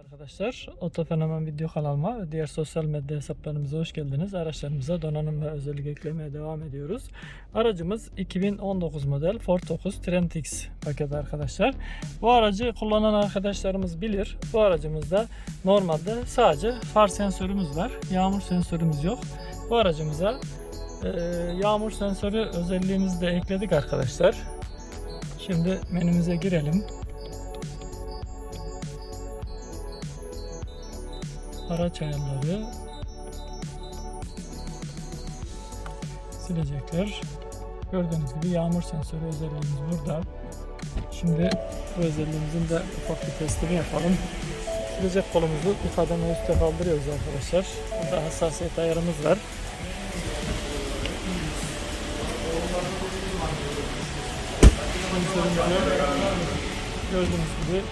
Arkadaşlar Otofenomen video kanalıma ve diğer sosyal medya hesaplarımıza hoş geldiniz. Araçlarımıza donanım ve özellik eklemeye devam ediyoruz. Aracımız 2019 model Ford Focus Trend X paketi arkadaşlar. Bu aracı kullanan arkadaşlarımız bilir. Bu aracımızda normalde sadece far sensörümüz var. Yağmur sensörümüz yok. Bu aracımıza e, yağmur sensörü özelliğimizi de ekledik arkadaşlar. Şimdi menümüze girelim. Araç ayarları silecekler. Gördüğünüz gibi yağmur sensörü özelliğimiz burada. Şimdi bu özelliğimizin de ufak bir testini yapalım. Silecek kolumuzu bir kademe üstte kaldırıyoruz arkadaşlar. Burada hassasiyet ayarımız var. Gördüğünüz gibi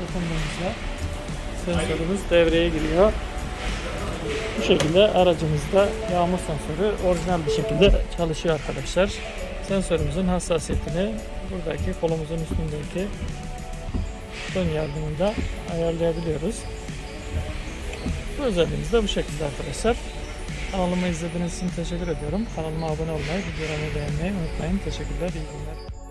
dokunduğumuzda sensörümüz devreye giriyor. Bu şekilde aracımızda yağmur sensörü orijinal bir şekilde çalışıyor arkadaşlar. Sensörümüzün hassasiyetini buradaki kolumuzun üstündeki buton yardımıyla ayarlayabiliyoruz. Bu özelliğimiz de bu şekilde arkadaşlar. Kanalımı izlediğiniz için teşekkür ediyorum. Kanalıma abone olmayı, videolarımı beğenmeyi unutmayın. Teşekkürler, iyi günler.